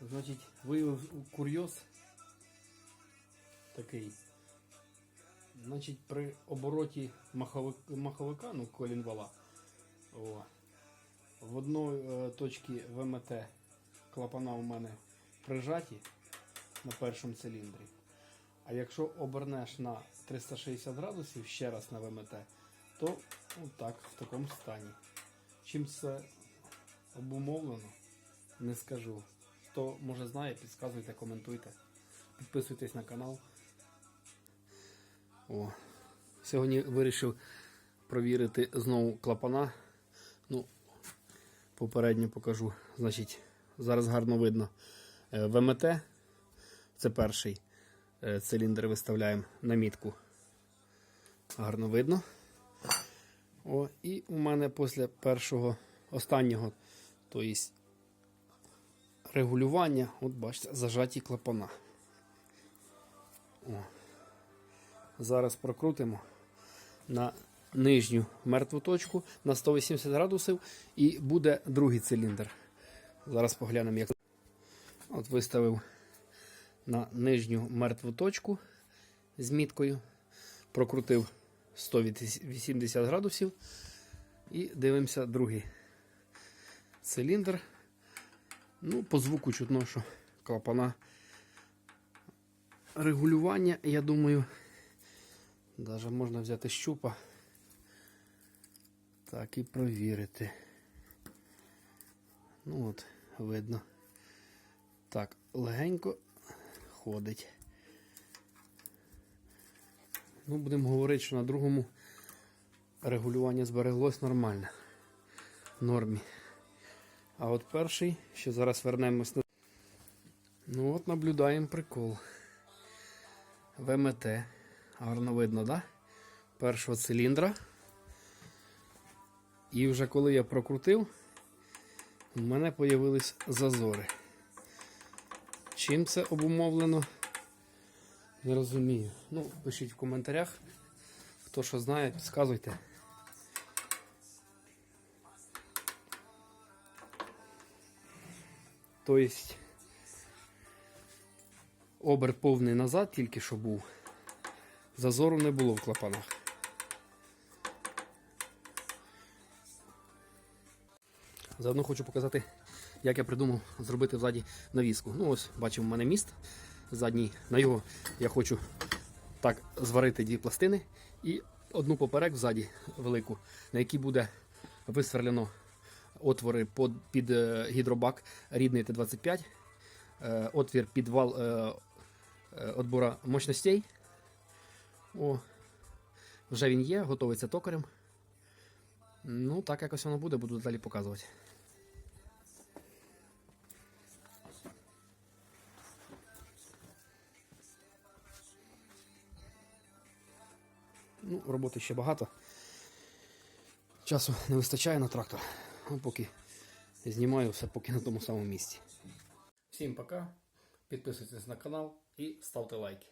Значить, виявив курйоз такий. Значить, при обороті маховик, маховика, ну, колінвала, о, в одної е, точці ВМТ клапана у мене прижаті на першому циліндрі. А якщо обернеш на 360 градусів ще раз на ВМТ, то отак, в такому стані. Чим це обумовлено, не скажу. Хто може знає, підказуйте, коментуйте. Підписуйтесь на канал. О. Сьогодні вирішив провірити знову клапана. Ну, попередньо покажу. Значить, зараз гарно видно е, ВМТ. Це перший е, циліндр виставляємо на мітку. Гарно видно. О, і у мене після першого, останнього, то є регулювання, от бачите, зажаті клапана. О. Зараз прокрутимо на нижню мертву точку на 180 градусів і буде другий циліндр. Зараз поглянемо, як. От виставив на нижню мертву точку з міткою, прокрутив 180 градусів і дивимося другий циліндр. Ну, по звуку чутно, що клапана регулювання, я думаю, навіть можна взяти щупа. Так, і провірити. Ну от, видно. Так, легенько ходить. Ну, будемо говорити, що на другому регулювання збереглось нормально. Нормі. А от перший, ще зараз вернемось на. Ну от наблюдаємо прикол. ВМТ. Гарно видно, да? Першого циліндра. І вже коли я прокрутив, у мене з'явились зазори. Чим це обумовлено? Не розумію. Ну, пишіть в коментарях. Хто що знає, підказуйте. Тобто оберт повний назад тільки що був. Зазору не було в клапанах. Заодно хочу показати, як я придумав зробити ззаді навіску. Ну ось бачимо, в мене міст задній. На його я хочу так зварити дві пластини і одну поперек ззаді велику, на якій буде висверлено отвори під, е, гідробак рідний Т-25, е, отвір під вал е, е, отбора мощностей. О, вже він є, готовиться токарем. Ну, так якось воно буде, буду далі показувати. Ну, роботи ще багато. Часу не вистачає на трактор. Ну, поки знімаю все поки на тому самому місці. Всім пока. Підписуйтесь на канал і ставте лайки.